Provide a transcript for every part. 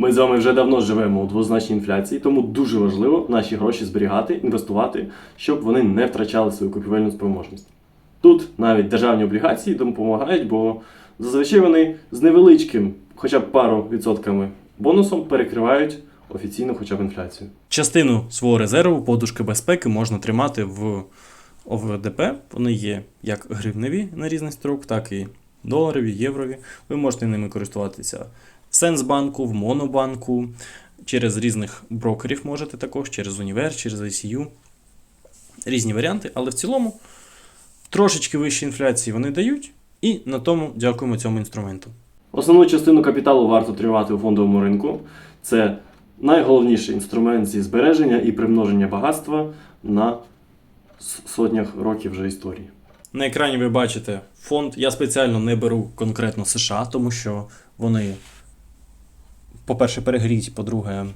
Ми з вами вже давно живемо у двозначній інфляції, тому дуже важливо наші гроші зберігати, інвестувати, щоб вони не втрачали свою купівельну спроможність. Тут навіть державні облігації допомагають, бо зазвичай вони з невеличким, хоча б пару відсотками бонусом перекривають офіційну хоча б інфляцію. Частину свого резерву подушки безпеки можна тримати в ОВДП. Вони є як гривневі на різний строк, так і доларові, єврові. Ви можете ними користуватися в Сенсбанку, в Монобанку, через різних брокерів можете також, через Універ, через ICU. Різні варіанти, але в цілому трошечки вищі інфляції вони дають, і на тому дякуємо цьому інструменту. Основну частину капіталу варто тримати у фондовому ринку. Це найголовніший інструмент зі збереження і примноження багатства на сотнях років вже історії. На екрані ви бачите фонд. Я спеціально не беру конкретно США, тому що вони, по-перше, перегріті, по-друге,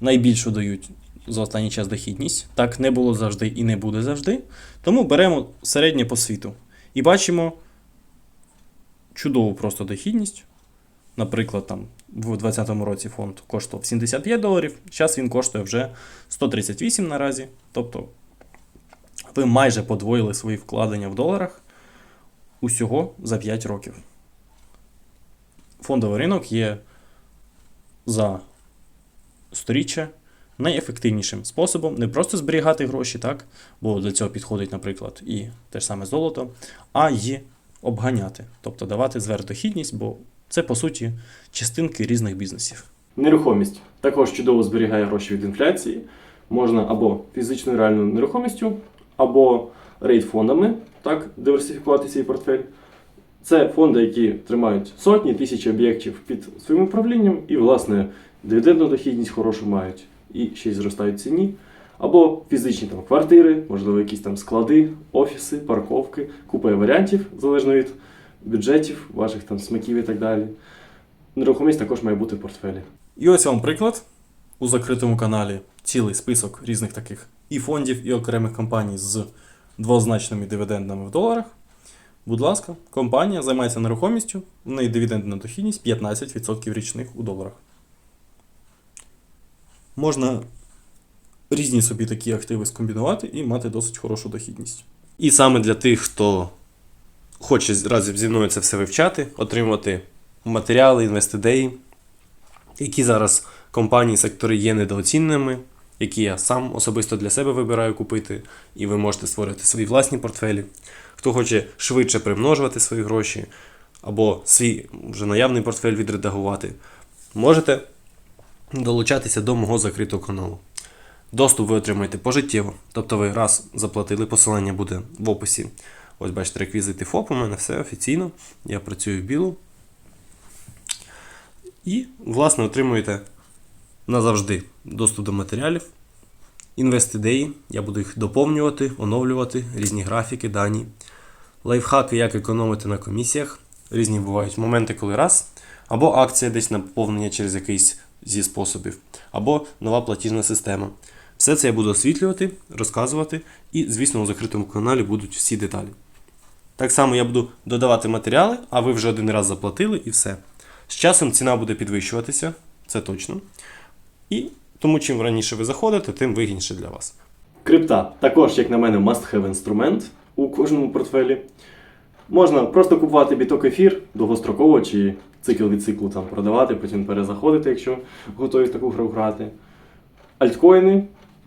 найбільшу дають за останній час дохідність. Так не було завжди і не буде завжди. Тому беремо середнє по світу. І бачимо чудову просто дохідність. Наприклад, там в 2020 році фонд коштував 75 доларів, зараз він коштує вже 138 наразі. Тобто ви майже подвоїли свої вкладення в доларах усього за 5 років. Фондовий ринок є за сторіччя найефективнішим способом не просто зберігати гроші, так, бо до цього підходить, наприклад, і те ж саме золото, а й обганяти, тобто давати зверхдохідність, бо це по суті частинки різних бізнесів. Нерухомість також чудово зберігає гроші від інфляції. Можна або фізичною реальною нерухомістю, або рейд-фондами, так, диверсифікувати свій портфель. Це фонди, які тримають сотні тисячі об'єктів під своїм управлінням і, власне, дивідендну дохідність хорошу мають і ще й зростають ціні. Або фізичні там квартири, можливо, якісь там склади, офіси, парковки, купа варіантів, залежно від бюджетів, ваших там смаків і так далі. Нерухомість також має бути в портфелі. І ось вам приклад. У закритому каналі цілий список різних таких і фондів, і окремих компаній з двозначними дивідендами в доларах. Будь ласка, компанія займається нерухомістю, в неї дивідендна дохідність 15% річних у доларах. Можна різні собі такі активи скомбінувати і мати досить хорошу дохідність. І саме для тих, хто хоче разом зі мною це все вивчати, отримувати матеріали, інвестидеї, які зараз компанії, сектори є недооціненими, які я сам особисто для себе вибираю купити, і ви можете створити свої власні портфелі. Хто хоче швидше примножувати свої гроші, або свій вже наявний портфель відредагувати, можете долучатися до мого закритого каналу. Доступ ви отримаєте пожиттєво. Тобто ви раз заплатили, посилання буде в описі. Ось бачите, реквізити ФОП, у мене все офіційно. Я працюю в білу. І, власне, отримуєте назавжди доступ до матеріалів, інвестидеї. Я буду їх доповнювати, оновлювати, різні графіки, дані, лайфхаки, як економити на комісіях. Різні бувають моменти, коли раз, або акція десь на поповнення через якийсь зі способів, або нова платіжна система. Все це я буду освітлювати, розказувати, і, звісно, у закритому каналі будуть всі деталі. Так само я буду додавати матеріали, а ви вже один раз заплатили і все. З часом ціна буде підвищуватися, це точно. І тому, чим раніше ви заходите, тим вигідніше для вас. Крипта також, як на мене, must-have інструмент у кожному портфелі. Можна просто купувати біток ефір довгостроково чи цикл від циклу там продавати, потім перезаходити, якщо готові в таку гру грати. Альткоїни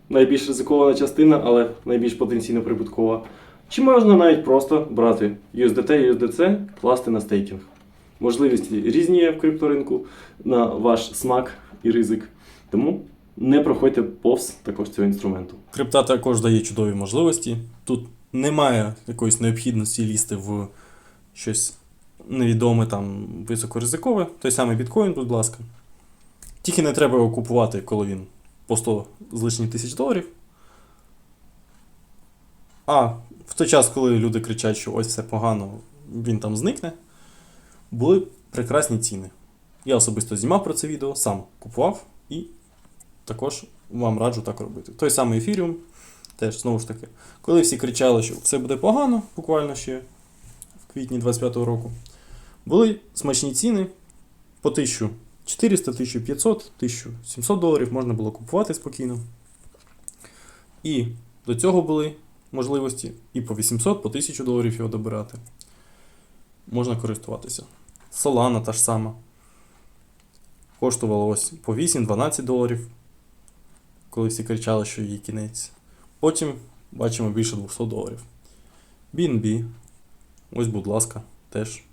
найбільш ризикована частина, але найбільш потенційно прибуткова. Чи можна навіть просто брати USDT, і USDC, класти на стейкінг. Можливості різні є в крипторинку на ваш смак і ризик. Тому не проходьте повз також цього інструменту. Крипта також дає чудові можливості. Тут немає якоїсь необхідності лізти в щось невідоме, там, високоризикове. Той самий біткоін, будь ласка. Тільки не треба його купувати, коли він по 100 з лишніх тисяч доларів. А в той час, коли люди кричать, що ось все погано, він там зникне, були прекрасні ціни. Я особисто знімав про це відео, сам купував і також вам раджу так робити. Той самий ефіріум, теж знову ж таки, коли всі кричали, що все буде погано, буквально ще в квітні 25-го року, були смачні ціни по 1000 400, 1500, 1700 доларів можна було купувати спокійно. І до цього були можливості і по 800, по 1000 доларів його добирати. Можна користуватися. Solana та ж сама. Коштувала ось по 8-12 доларів, коли всі кричали, що її кінець. Потім бачимо більше 200 доларів. BNB. Ось, будь ласка, теж.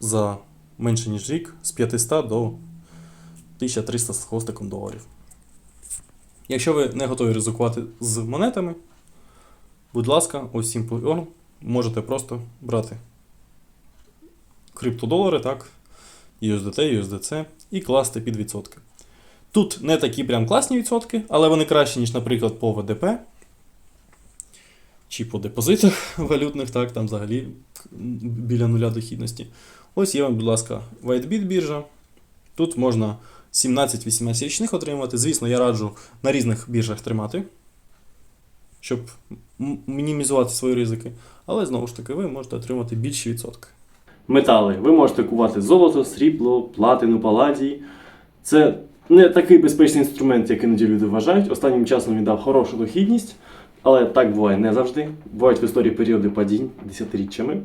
За менше ніж рік з 500 до 1300 з хвостиком доларів. Якщо ви не готові ризикувати з монетами, будь ласка, ось Simple можете просто брати криптодолари, так, USDT, USDC і класти під відсотки. Тут не такі прям класні відсотки, але вони кращі, ніж, наприклад, по ВДП чи по депозитах валютних, так, там взагалі біля нуля дохідності. Ось є вам, будь ласка, WhiteBit біржа. Тут можна 17-18 річних отримувати. Звісно, я раджу на різних біржах тримати, щоб мінімізувати свої ризики. Але знову ж таки, ви можете отримати більші відсотки. Метали. Ви можете кувати золото, срібло, платину, паладій. Це не такий безпечний інструмент, як іноді люди вважають. Останнім часом він дав хорошу дохідність, але так буває не завжди. Бувають в історії періоди падінь десятиріччями.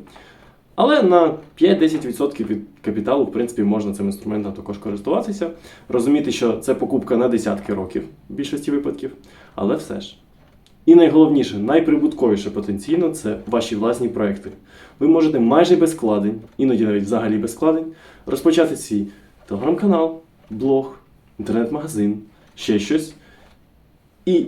Але на 5-10% від капіталу, в принципі, можна цим інструментом також користуватися. Розуміти, що це покупка на десятки років в більшості випадків, але все ж. І найголовніше, найприбутковіше потенційно це ваші власні проекти. Ви можете майже без вкладень, іноді навіть взагалі без вкладень, розпочати свій телеграм-канал, блог, інтернет-магазин, ще щось. І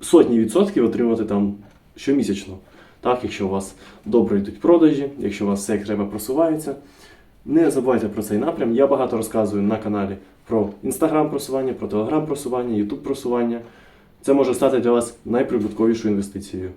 сотні відсотків отримати там щомісячно. Так, якщо у вас добре йдуть продажі, якщо у вас все як треба просувається. Не забувайте про цей напрям. Я багато розказую на каналі про інстаграм просування, про телеграм просування, ютуб просування. Це може стати для вас найприбутковішою інвестицією.